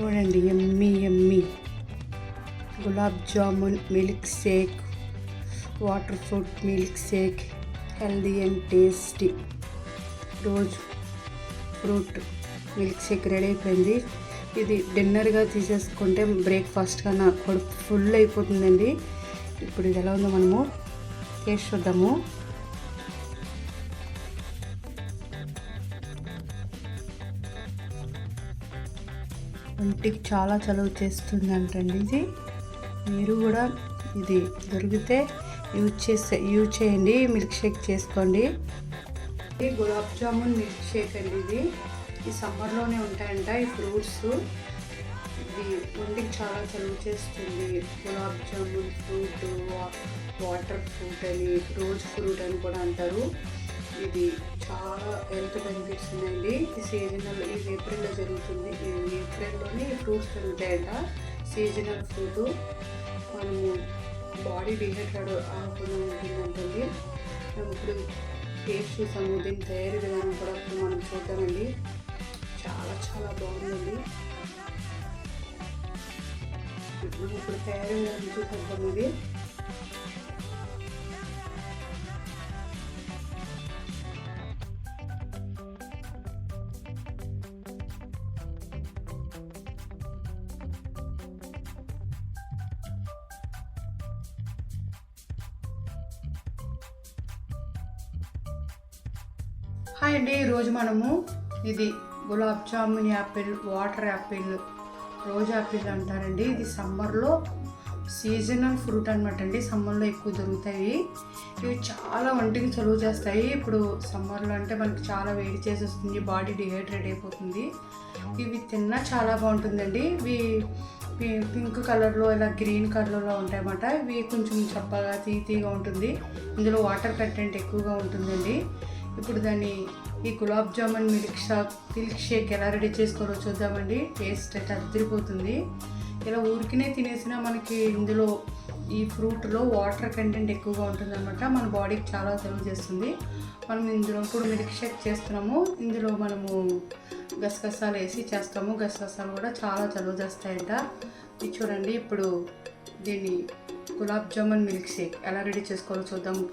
చూడండి yummy yummy gulab jamun milk shake water fruit milk shake healthy and tasty rose fruit milk shake ready అయిపోయింది. ఇది డిన్నర్గా తీసేసుకుంటే బ్రేక్ఫాస్ట్గా నా కడుపు ఫుల్ అయిపోతుందండి. ఇప్పుడు ఇది ఎలా ఉందో మనము టేస్ట్ చూద్దాము. ఒంటికి చాలా చలువ చేస్తుంది అంటండి ఇది. మీరు కూడా ఇది దొరికితే యూజ్ చేసే యూజ్ చేయండి మిల్క్ షేక్ చేసుకోండి. ఇది గులాబ్ జామున్ మిల్క్ షేక్ అండి ఇది. ఈ సమ్మర్లోనే ఉంటాయంట ఈ ఫ్రూట్స్. ఇది ఒంటికి చాలా చలువ చేస్తుంది. Gulab jamun fruit water fruit అని రోజ్ ఫ్రూట్ అని కూడా అంటారు. ఇది చాలా హెల్త్ బెనిఫిట్స్ ఉన్నాయండి ఇది సీజనల్ ఇది ఏప్రిల్లో జరుగుతుంది. ఏప్రిల్లోనే ఫ్రూట్స్ దొరుకుతాయట సీజనల్ ఫ్రూట్ మనము బాడీ డిహైడ్రేట్ అవ్వకుండా ఉంటుందంటుంది ఇప్పుడు టేస్ట్ చూసాము దీని తయారీ విధానం కూడా మనం చూద్దామండి. చాలా చాలా బాగుందండి. ఇప్పుడు తయారీ విధానం చూసేద్దాం ఇది హాయ్ అండి ఈరోజు మనము ఇది gulab jamun apple water apple rose apple అంటారండి. ఇది సమ్మర్లో సీజనల్ ఫ్రూట్ అనమాట అండి. సమ్మర్లో ఎక్కువ దొరుకుతాయి. ఇవి చాలా ఒంటికి చలువ చేస్తాయి. ఇప్పుడు సమ్మర్లో అంటే మనకి చాలా వేడి చేసేస్తుంది బాడీ డిహైడ్రేట్ అయిపోతుంది. ఇవి తిన్నా చాలా బాగుంటుందండి. ఇవి పింక్ కలర్లో ఇలా గ్రీన్ కలర్లో ఉంటాయన్నమాట. ఇవి కొంచెం చప్పగా తీతీగా ఉంటుంది. ఇందులో వాటర్ కంటెంట్ ఎక్కువగా ఉంటుందండి. ఇప్పుడు దాన్ని ఈ gulab jamun milk shake milk shake ఎలా రెడీ చేసుకోవాలో చూద్దామండి. టేస్ట్ అయితే అదిరిపోతుంది ఇలా ఊరికినే తినేసినా మనకి ఇందులో ఈ ఫ్రూట్లో వాటర్ కంటెంట్ ఎక్కువగా ఉంటుందన్నమాట. మన బాడీకి చాలా సెలవు చేస్తుంది. మనం ఇందులో ఇప్పుడు మిల్క్ షేక్ చేస్తున్నాము. ఇందులో మనము గసగసాలు వేసి చేస్తాము. గసగసాలు కూడా చాలా చలువ చేస్తాయంట. ఇది చూడండి ఇప్పుడు దీన్ని గులాబ్ జామున్ మిల్క్ షేక్ ఎలా రెడీ చేసుకోవాలో చూద్దాము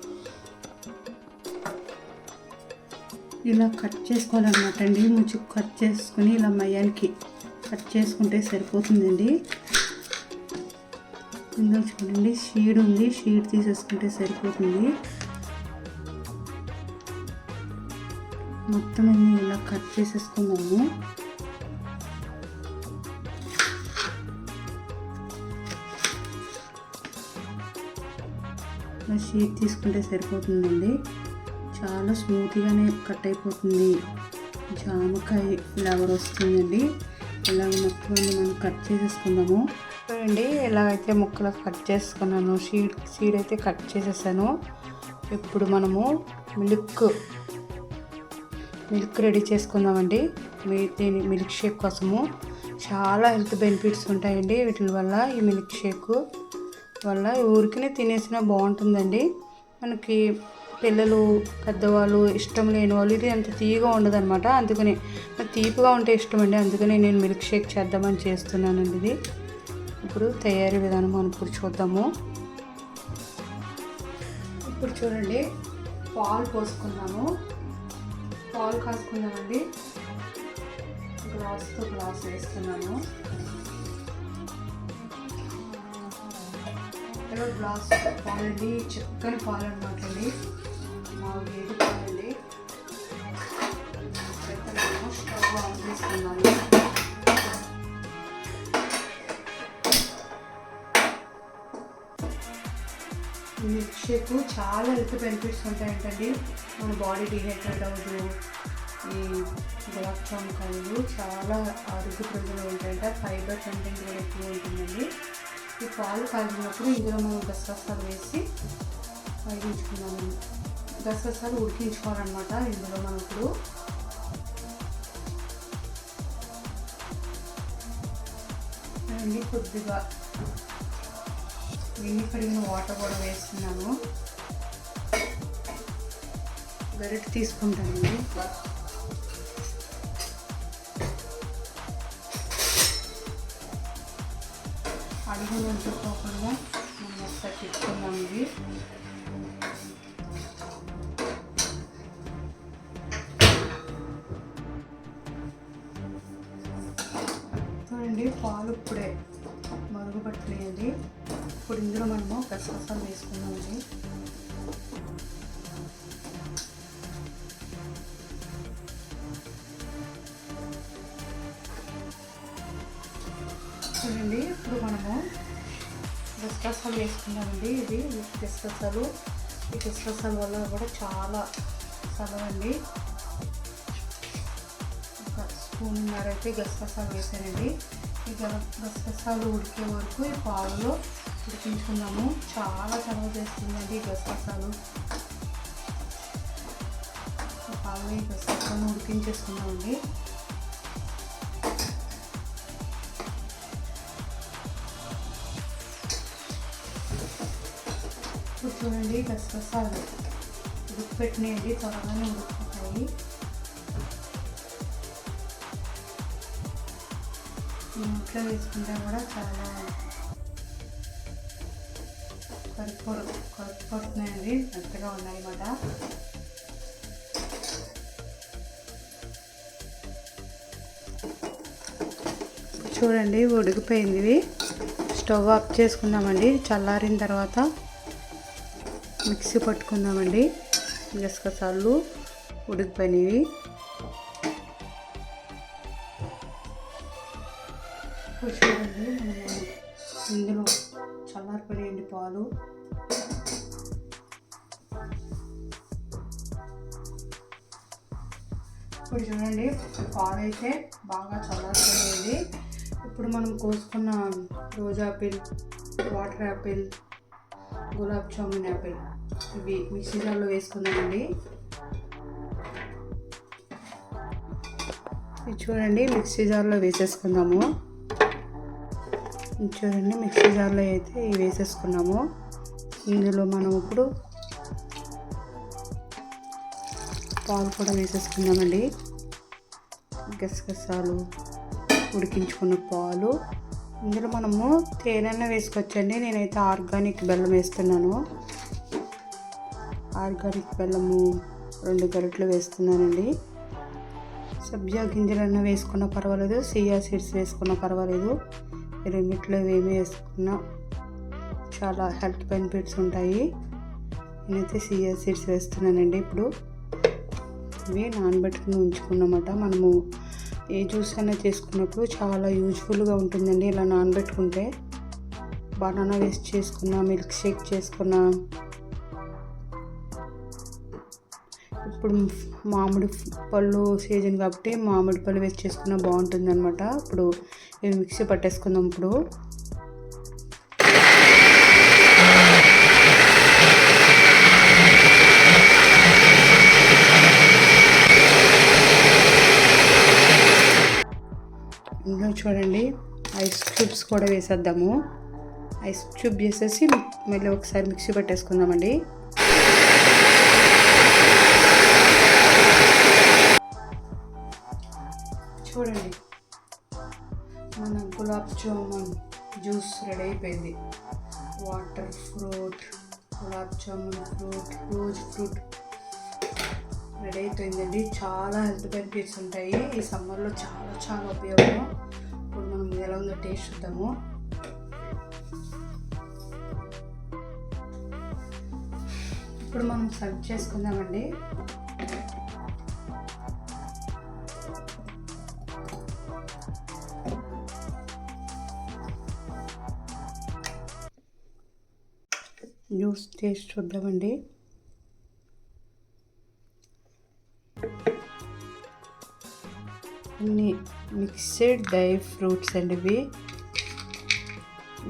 ఇలా కట్ చేసుకోవాలన్నమాట అండి. ముచ్చు కట్ చేసుకుని ఇలా మయానికి కట్ చేసుకుంటే సరిపోతుందండి. ఇందులో చూడండి షీడ్ ఉంది. షీడ్ తీసేసుకుంటే సరిపోతుంది. మొత్తం అన్ని ఇలా కట్ చేసేసుకుందాము షీట్ తీసుకుంటే సరిపోతుందండి. చాలా స్మూత్గానే కట్ అయిపోతుంది. జామకాయ ఫ్లేవర్ వస్తుందండి. ఇలాగ మొత్తం మనం కట్ చేసేసుకుందాము. చూడండి ఎలాగైతే ముక్కలు కట్ చేసుకున్నాను సీడ్ సీడ్ అయితే కట్ చేసేసాను. ఇప్పుడు మనము మిల్క్ మిల్క్ రెడీ చేసుకుందామండి. మీ దీని మిల్క్ షేక్ కోసము. చాలా హెల్త్ బెనిఫిట్స్ ఉంటాయండి వీటి వల్ల ఈ మిల్క్ షేక్ వల్ల. ఊరికనే తినేసినా బాగుంటుందండి. మనకి పిల్లలు పెద్దవాళ్ళు ఇష్టం లేని వాళ్ళు ఇది అంత తీయగా ఉండదన్నమాట. అందుకని నాకు తీపిగా ఉంటే ఇష్టం అండి అందుకని నేను మిల్క్ షేక్ చేద్దామని చేస్తున్నానండి ఇది. ఇప్పుడు తయారీ విధానం మనం ఇప్పుడు చూద్దాము. ఇప్పుడు చూడండి పాలు పోసుకున్నాము పాలు కాసుకున్నామండి గ్లాస్తో గ్లాస్ వేస్తున్నాను. గ్లాస్ పాలండి. చక్కని పాలు అనమాట అండి మా వేడి స్టవ్ ఆన్ చేసుకున్నాను మిల్క్ షేక్ చాలా హెల్త్ బెనిఫిట్స్ ఉంటాయంటండి మన బాడీ డిహైడ్రేట్ అవ్వదు ఈ గులాబ్ జాముకాయలు చాలా ఆరోగ్య ప్రజలు ఉంటాయంట. ఫైబర్ కంటెంట్ కూడా ఎక్కువ ఉంటుందండి. ఈ పాలు కాగినప్పుడు ఇందులో మనం గసగసాలు వేసి వేగించుకున్నాము గసగసాలు ఉడికించుకోవాలన్నమాట ఇందులో మనం ఇప్పుడు. అండి కొద్దిగా విన్ని కడిగిన వాటర్ కూడా వేస్తున్నాను. గరిటె తీసుకుంటానండి. అడుగులు ఉంటుకోకుండా మనం ఒకసారి తిప్పుకుందాం ఇది పాలు ఇప్పుడే మరుగుపట్టినాయండి. ఇప్పుడు ఇందులో మనము గసగసాలు వేసుకుందామండి. చూడండి ఇప్పుడు మనము గసగసాలు వేసుకుందామండి. ఇది గసగసాలు. ఈ గసగసాల వల్ల కూడా చాలా చదవండి ఒక స్పూన్ అయితే గసగసాలు వేసానండి. గసగసాలు ఉడికే వరకు ఈ పాలలో ఉడికించుకున్నాము. చాలా చలవ చేస్తుందండి ఈ గసగసాలు. ఈ పాలలో ఈ గసగసాలను ఉడికించేసుకున్నామండి. ఇప్పుడు చూడండి గసగసాలు ఉడికిపెట్టినాయండి త్వరగానే ఉడికిపోతాయి. ఇంట్లో వేసుకుంటే కూడా చాలా కలుపు కలుపు పడుతున్నాయండి మెత్తగా ఉన్నాయి మాట చూడండి ఉడికిపోయింది స్టవ్ ఆఫ్ చేసుకుందామండి. చల్లారిన తర్వాత మిక్సీ పట్టుకుందామండి. గసగసాలు ఉడికిపోయినవి. చూడండి మనము ఇందులో చల్లారిపోయాయండి పాలు. ఇప్పుడు చూడండి పాలు అయితే బాగా చల్లారిపోయింది. ఇప్పుడు మనం కోసుకున్న రోజా apple water apple gulab jamun apple ఇవి మిక్సీ జార్లో వేసుకుందామండి. ఇది చూడండి మిక్సీ జార్లో వేసేసుకుందాము. చూడండి మిక్సీ జార్లో అయితే వేసేసుకున్నాము. ఇందులో మనం ఇప్పుడు పాలు కూడా వేసేసుకుందామండి. గసగసాలు ఉడికించుకున్న పాలు. ఇందులో మనము తేనెన్న వేసుకోవచ్చండి. నేనైతే ఆర్గానిక్ బెల్లం వేస్తున్నాను. ఆర్గానిక్ బెల్లము రెండు గరిటలు వేస్తున్నానండి. సబ్జా గింజలన్న వేసుకున్న పర్వాలేదు సియా సీడ్స్ వేసుకున్న పర్వాలేదు. ఈ రెండిట్లో ఏమి వేసుకున్నా చాలా హెల్త్ బెనిఫిట్స్ ఉంటాయి. నేనైతే సియా సీడ్స్ వేస్తున్నానండి ఇప్పుడు. ఇవి నానబెట్టుకుని ఉంచుకున్నమాట. మనము ఏ జ్యూస్ అయినా చేసుకున్నప్పుడు చాలా యూజ్ఫుల్గా ఉంటుందండి ఇలా నానబెట్టుకుంటే. బనానా వేస్ట్ చేసుకున్నా మిల్క్ షేక్ చేసుకున్నా. ఇప్పుడు మామిడి పళ్ళు సీజన్ కాబట్టి మామిడి పళ్ళు వేస్ట్ చేసుకున్నా బాగుంటుంది అనమాట ఇప్పుడు ఇవి మిక్సీ పట్టేసుకుందాం ఇప్పుడు. ఇందులో చూడండి ఐస్ క్యూబ్స్ కూడా వేసేద్దాము. ఐస్ క్యూబ్ చేసేసి మళ్ళీ ఒకసారి మిక్సీ పట్టేసుకుందామండి. జ్యూస్ రెడీ అయిపోయింది. Water fruit gulab jamun fruit rose fruit ready అయిపోయిందండి. చాలా హెల్త్ బెనిఫిట్స్ ఉంటాయి. ఈ సమ్మర్లో చాలా చాలా ఉపయోగం. ఇప్పుడు మనం ఎలా ఉందో టేస్ట్ చూద్దాము. ఇప్పుడు మనం సర్వ్ చేసుకుందామండి. జ్యూస్ టేస్ట్ చూద్దామండి. కొన్ని మిక్స్డ్ డ్రై ఫ్రూట్స్ అండి ఇవి.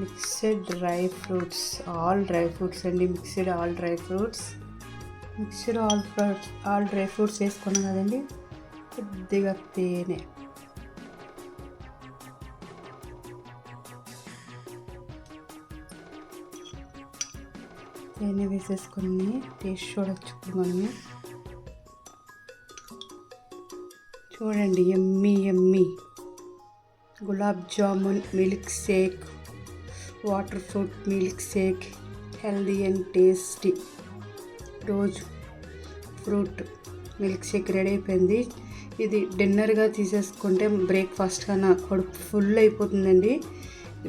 Mixed dry fruits all dry fruits అండి mixed all dry fruits. Mixed all fruits all dry fruits వేసుకున్నాం కదండి. కొద్దిగా తేనె. తేనె వేసేసుకొని టేస్ట్ చూడొచ్చు. ఇప్పుడు మనము చూడండి yummy yummy. Gulab jamun milk shake water fruit milk shake healthy and tasty. Rose fruit milk shake ready అయిపోయింది. ఇది డిన్నర్గా తీసేసుకుంటే బ్రేక్ఫాస్ట్గా నా కడుపు ఫుల్ అయిపోతుందండి.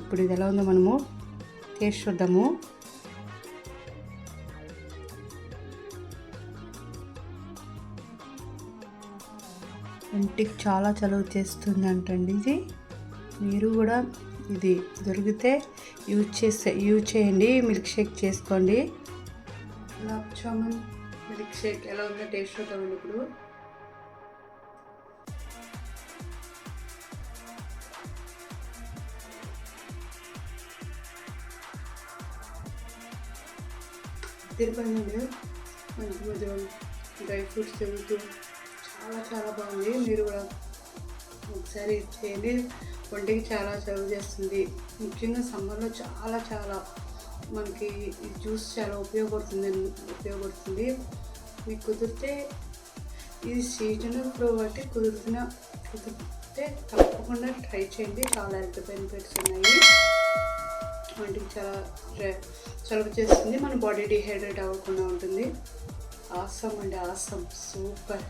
ఇప్పుడు ఇది ఎలా ఉందో మనము టేస్ట్ చూద్దాము. ఇంటికి చాలా చలువ చేస్తుంది అంటండి ఇది. మీరు కూడా ఇది దొరికితే యూజ్ చేస్తే యూజ్ చేయండి మిల్క్ షేక్ చేసుకోండి. గులాబ్ జామున్ మిల్క్ షేక్ ఎలా ఉందో టేస్ట్ చూద్దామండి ఇప్పుడు. తిరుపతి మంచి మంచి డ్రై ఫ్రూట్స్ తిరుగుతూ చాలా చాలా బాగుంది. మీరు కూడా ఒకసారి చేయండి. ఒంటికి చాలా చదువు చేస్తుంది. ముఖ్యంగా సమ్మర్లో చాలా చాలా మనకి ఈ జ్యూస్ చాలా ఉపయోగపడుతుంది ఉపయోగపడుతుంది. మీకు కుదిరితే ఇది సీజనల్ ప్రో బట్టి కుదిరిన కుదిరితే తప్పకుండా ట్రై చేయండి. చాలా హెల్త్ బెనిఫిట్స్ ఉన్నాయి. వంటికి చాలా చలువు చలువ చేస్తుంది. మన బాడీ డిహైడ్రేట్ అవ్వకుండా ఉంటుంది. ఆసం అండి ఆసం సూపర్.